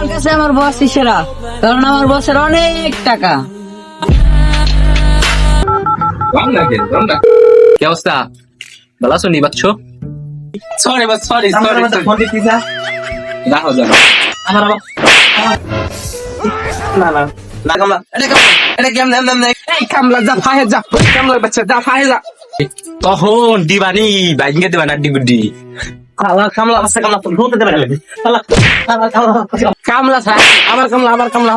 আমার কাছে আমার বস সেরা। কারণ আমার বসের অনেক টাকা। কি অবস্থা? ভালো আছো নি বাচ্চো সরি বাস সরি সরি দেখো দেখো আমার আবার না না। না কামলা। এটা কামলা। এটা কেমন এমন এমন এই কামলা যা ফাহে যা। কামলা বাচ্চা যা ফাহে যা। তখন দিবানি বাইঙ্গে দিবা না ডিগুডি কামলা আমার কামলা আমার কামলা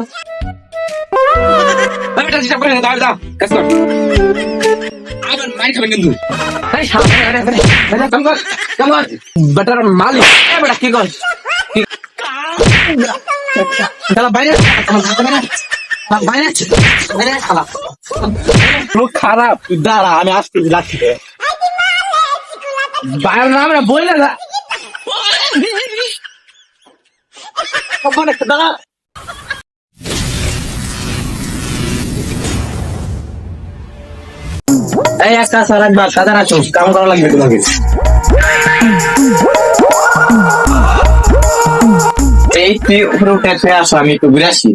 বেটার মালিক। বেটা কি কর? খারাপ। দাঁড়া আমি আসতে বাইরে না বললে না ওখানে এই একটা স্যার একবার সাদা আছো। কাম করা লাগবে তোমাকে? এই তুই উপরে উঠে উঠে আসো, আমি একটু ঘুরে আসি।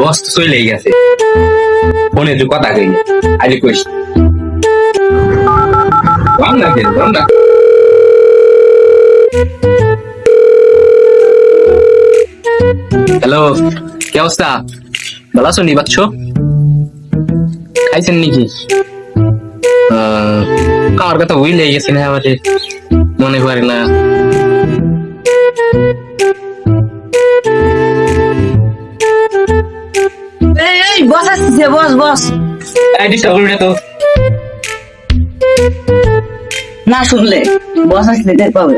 বস চলে গেছে। ফোনে যে কথা কই আজ কইস। না কে রাম না হ্যালো, কি অবস্থা? ভালো আছো নি বাচ্চো খাইছেন নাকি? আমার কথা ভুল লেগে গেছে না আমাদের। মনে পারে না। এই এই বস আসছে বস বস। এই ডিস্টার্ব করবি না তো। না শুনলে বস আসলে টের পাবে।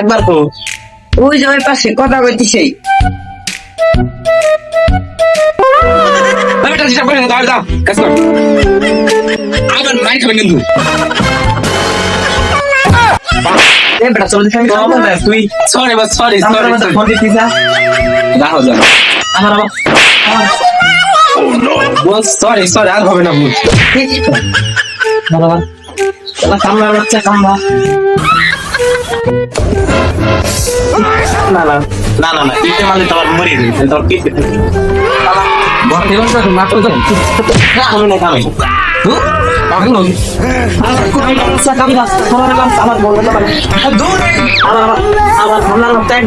একবার তো ওই যে ওই পাশে কথা কইতেছে এটা ডিস্টার্ব করে না দাও দাও কাজ কর। আবার মাই খাবেন কিন্তু। এ বেটা চলে না, তুই সরি বাস সরি সরি ফোন দিছিস না? দেখো দেখো আমার আবার বস সরি সরি আর হবে না ভুল। আবার শালা কামলা বাচ্চা কামলা না না। না না না তুই মারলে তোমার মরে যাবে তোর কি বসে বসে না তো? যাও আমি না কামে পাগল। আমার আমার নাম ট্যাগ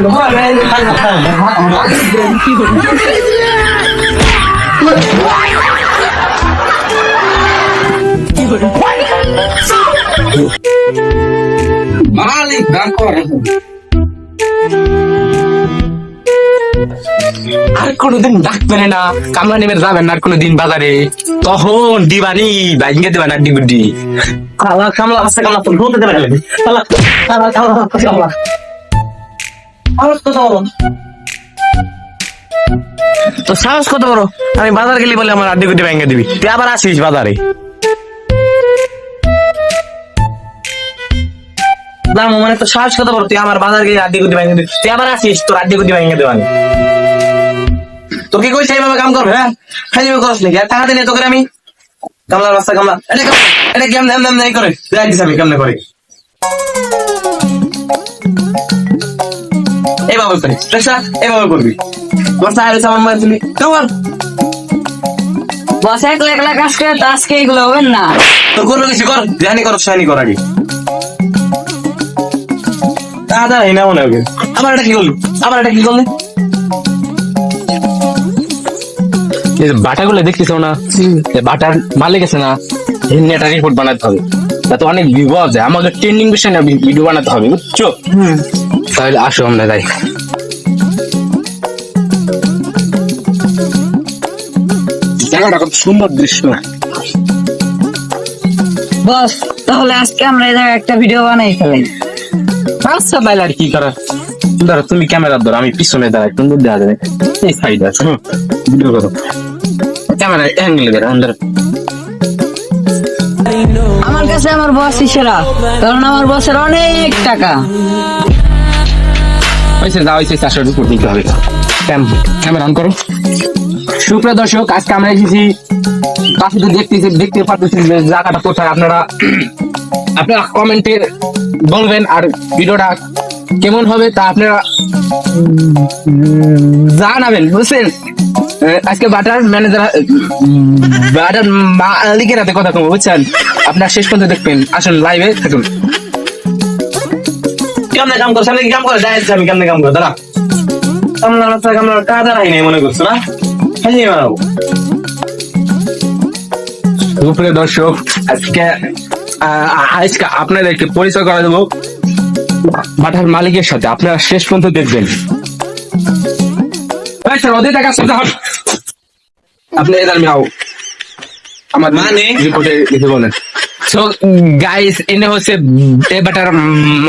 মালিক গান আর কোনোদিন ডাকবেন না কামলা নেমে যাবেন না আর কোনোদিন বাজারে। তখন দিবানি বাইঙ্গে দিবা না ডিগুডি কামলা কামলা বাচ্চা কামলা তো ধরতে দেবে না। কামলা কামলা কামলা কামলা আমার কথা তো সাহস কত বড়? আমি বাজার গেলি বলে আমার আড্ডি গুটি ভেঙে দিবি। তুই আবার আসিস বাজারে। না মানে তো সাহস কত বড় তুই আমার বাজার গিয়ে আড্ডি গুটি ভেঙে দিবি। তুই আবার আসিস তোর আড্ডি গুটি ভেঙে দেবানি তো কি কইছ এইভাবে কাম করবে হ্যাঁ? দিবি করস নাকি? আর টাকা দিলে তোকে আমি। কামলার রাস্তা কামলা এটা কামলা এটা কেমন এমন এমন এই করে। দেখ দিস আমি কেমনে করে। এইভাবে করি। দেখছ এইভাবে করবি। বর্ষা আর আমার মায়ের তুমি কেমন বস একলা একলা কাজ করে আজকে এগুলো হবেন না। তো করব কিছু কর। জানি কর শানি কর আগে। দাদা এই না মনে হবে আবার এটা কি করলি? আবার এটা কি করলি? বাটাগুলো দেখতেছ না? বাটার মালিক আছে না রিপোর্ট বানাতে হবে। তাতে অনেক বিপদ যায়। আমাকে ট্রেন্ডিং বিষয় না ভিডিও বানাতে হবে বুঝছ? তাহলে আসো আমরা যাই। জায়গাটা কত সুন্দর দৃশ্য। বস তাহলে আজকে আমরা এই জায়গায় একটা ভিডিও বানাই ফেলাই। তাইলে আর কি করার? ধরো তুমি ক্যামেরা ধরো আমি পিছনে দাঁড়াই দেখা যাবে। এই সাইড আছে ভিডিও করো। ক্যামেরা অ্যাঙ্গেল ধরো ধরো। আমার কাছে আমার বস সেরা কারণ আমার বসের অনেক টাকা। হয়েছে যা হয়েছে চারশো উপর দিতে হবে। ক্যামেরা অন করো। সুপ্রিয় দর্শক আজকে আমরা এসেছি তো দেখতেছি দেখতে যে জায়গাটা কোথায়। আপনারা আপনারা কমেন্টে বলবেন আর ভিডিওটা কেমন হবে তা আপনারা জানাবেন বুঝছেন? আজকে বাটার ম্যানেজার বাটার মালিকের হাতে কথা কম বুঝছেন? আপনারা শেষ পর্যন্ত দেখবেন আসুন লাইভে থাকুন। কেমনে কাম করছ? আমি কাম করে? যাই আমি কেমনে কাম করে? দাঁড়া। কামলা রাস্তা কামলা কাদা রাই নাই মনে করছ না? সুপ্রিয় দর্শক আজকে আজকে আপনাদেরকে পরিচয় করা দেবো। বাটার মালিকের সাথে। আপনারা শেষ পর্যন্ত দেখবেন। আপনি এদার মিয়াও। আমার মানে? রিপোর্টে লিখে বলেন। সো গাইস এনে হচ্ছে এ বাটার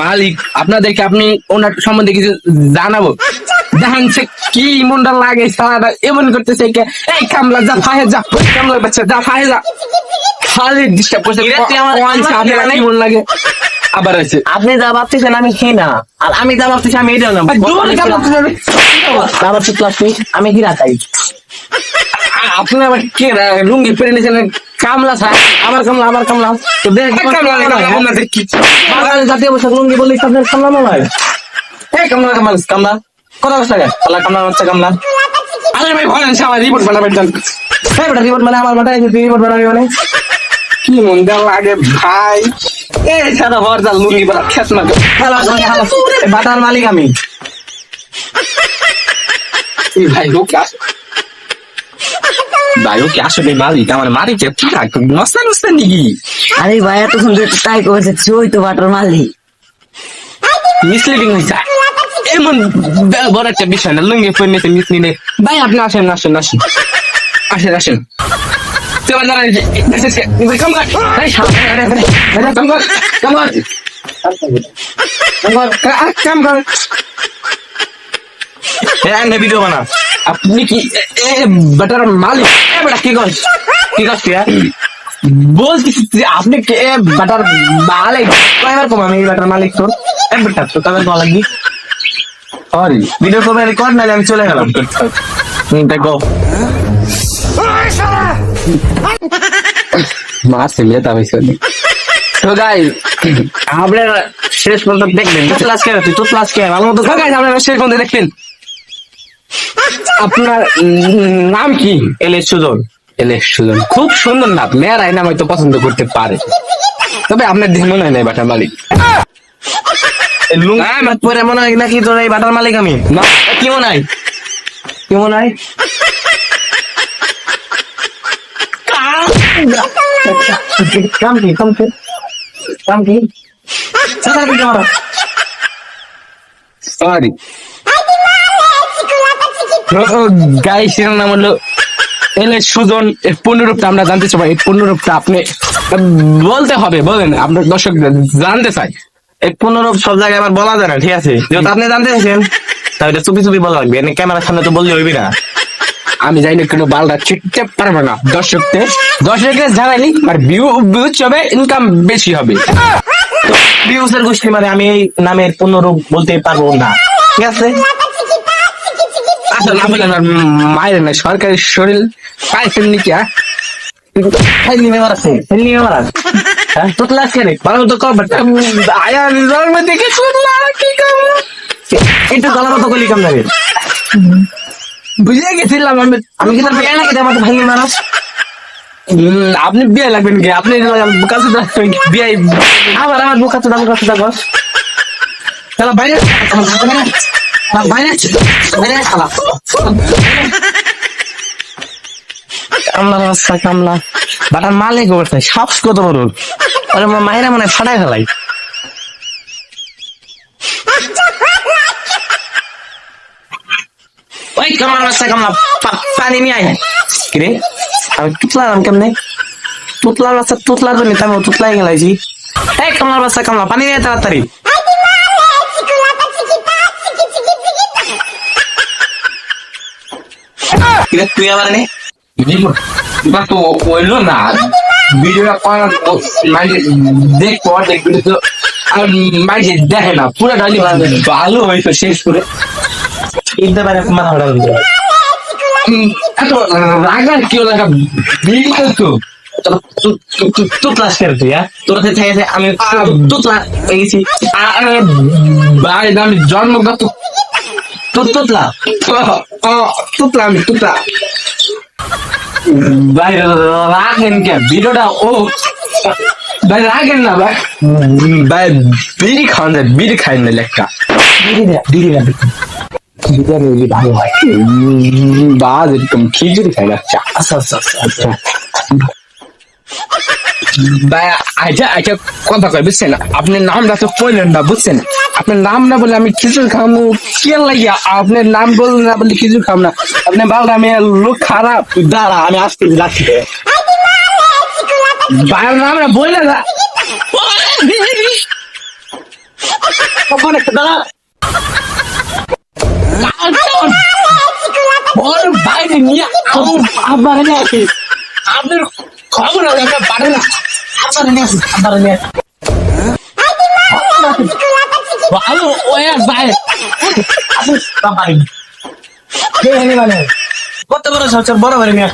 মালিক। আপনাদেরকে আপনি ওনার সম্বন্ধে কিছু জানাব? দেখেন সে কি মনটা লাগে সারাটা এমন করতেছে এই কামলা যা ফাহে যা কামলা বাচ্চা যা ফাহে যা। খালি ডিস্টার্ব করছে। মানে- মন লাগে আবার আছে। আপনি যা ভাবতেছেন আমি হে না। আর আমি যা ভাবতেছি আমি এটাও না। আবার চুপ লাগছি আমি রাখাই আপনি আবার কে লুঙ্গি পরে নিয়েছেন কামলা স্যার কামলা আমার কামলা। তো দেখ জাতীয় পোশাক লুঙ্গি বললে আপনার কামলা মনে হয়? এই কামলা কামলা কষ্ট লাগে? কামলা কামলা। আরে ভাই ভয় আছে আমার রিপোর্ট বানাবেন বেটা রিপোর্ট মানে আমার মাথায় রিপোর্ট বানাবি মানে? কি লাগে ভাই? এই সাদা ভর যা লুঙ্গি পরা খেস হ্যালো বাটার মালিক আমি। ভাই ও কি ভাই ও কি আসলে মালিক? আমার মালিক কি রাখ নস্তা নস্তা নিকি? আরে ভাই এত সুন্দর তাই করেছে ওই তো বাটার মালিক। মিসলিডিং হয়েছে এমন বড় একটা বিষয় না লুঙ্গি পরে মিসলিডিং ভাই আপনি আসেন আসেন আসেন। আসেন আসেন। কাম কর এই সামনে কাম কর কাম কর কাম কর কাম কর হ্যাঁ নে ভিডিও বানা আপনি কি এ- বাটার মালিক? এ বেটা কি কস কি কস হ্যাঁ? বলছি আপনি কে বাটার মালিক? কয়বার কম আমি এই বাটার মালিক তোর? এ বেটা তো কয়বার কম লাগবি? সরি ভিডিও করবে রেকর্ড নাহলে আমি চলে গেলাম। হুম দেখো মাছ ফেলে তা হয়েছে তো গাই আপনারা শেষ পর্যন্ত দেখবেন। তো ক্লাস কে তুই? তো ক্লাস কে? ভালো মতো তো আপনারা শেষ পর্যন্ত দেখবেন। আপনার নাম কি? এলে সুজন। এলে সুজন। খুব সুন্দর নাম। মেয়েরাই নাম হয়তো পছন্দ করতে পারে। তবে আপনার দেহ মনে হয় না বাটার মালিক। পরে মনে হয় নাকি তোর এই বাটার মালিক আমি? না কি মনে হয়? কি মনে হয়? কাম কি কাম কি কাম কি সাদা কি আমার সরি গাইস এর নাম হলো এলে সুজন। এর পূর্ণরূপটা আমরা জানতে চাই এই পূর্ণরূপটা আপনি বলতে হবে বলেন। আপনার দর্শক জানতে চাই। এই পুনরূপ সব জায়গায় আবার বলা যায় না ঠিক আছে? যেহেতু আপনি জানতে চাইছেন তাহলে চুপি চুপি বলা লাগবে। ক্যামেরার সামনে তো বললে হইবি না। আমি জানি না কোনো বালটা ছিটতে পারবে না। দর্শকদের দর্শকদের জানাইনি আর ভিউ ভিউজ হবে ইনকাম বেশি হবে। বিউসের গোষ্ঠী মানে আমি এই নামের পুনরূপ বলতে পারব না। ঠিক আছে? আসলে বললেন মায়ের না সরকারি শরীর পাইছেন নাকি হ্যাঁ? ফেলনি মেমার আছে ফেলনি মেমার আছে। হ্যাঁ? রে ভালো আয়া দেখে কি একটু গলা মতো গলি কাম বুঝে গেছিলাম আমি। আমি কি তোর নাকি আমার আপনি বিয়ে লাগবেন কি? আপনি বিয়ে আমার চলো বাইরে বাইরে বাইরে কামলা রাস্তা কামলা। বাটার মালিক অবস্থায় সাপস কত বড়? আরে মায়েরা মানে ফাটাই ফেলাই কামলা রাস্তা কামলা। পা- পানি নিয়ে আয়। কিরে? আমি তুতলাম কেমনে? তুতলার বাচ্চা তুতলার জন্য তো আমি তুতলাই গেলাইছি। এই কামলার বাচ্চা কামলা পানি নিয়ে তাড়াতাড়ি। কিরে, তুই আবার নে। বা তো হইল না। ভিডিওটা করার মাঝে দেখব দেখবি তো আর মাঝে দেখে না পুরো ডালি ভালো হয়েছে শেষ করে। ঈদে বাইরে মাথা ফাটা পারে এত রাগার কি একটা বিড়ি তো তুই ক্লাস করে তুই তোর থেকে থেকে আমি তুই ক্লাস পেয়েছি ভাই আমি জন্মগত তুই তুতলা তুতলা আমি তুতলা ভাই রাখেন কে? ভিডিওটা ও ভাই রাখেন না ভাই। ভাই বিড়ি খাওয়ান যায় বিড়ি খাই না লেখা দিদি না বাজ একদম খিচুড়ি খাই আচ্ছা আচ্ছা আচ্ছা আচ্ছা আপনার নামটা তো কইলেন না বুঝছেন আপনার নাম না বলে আমি খিচুড়ি খামু কে লাগিয়া আপনার নাম বললেন না বলে খিচুড়ি খাম না আপনি বললেন আমি লোক খারাপ দাঁড়া আমি আসতে যাচ্ছি ভাইয়ের নাম না বললেন না ওর বাইরে নিয়ে আমার নিয়ে খবর আছে, আমরা পারে না আমার ভালো ওই বাইরে। আপনি পারি কত বড় সবচেয়ে বড় বড় নিয়ে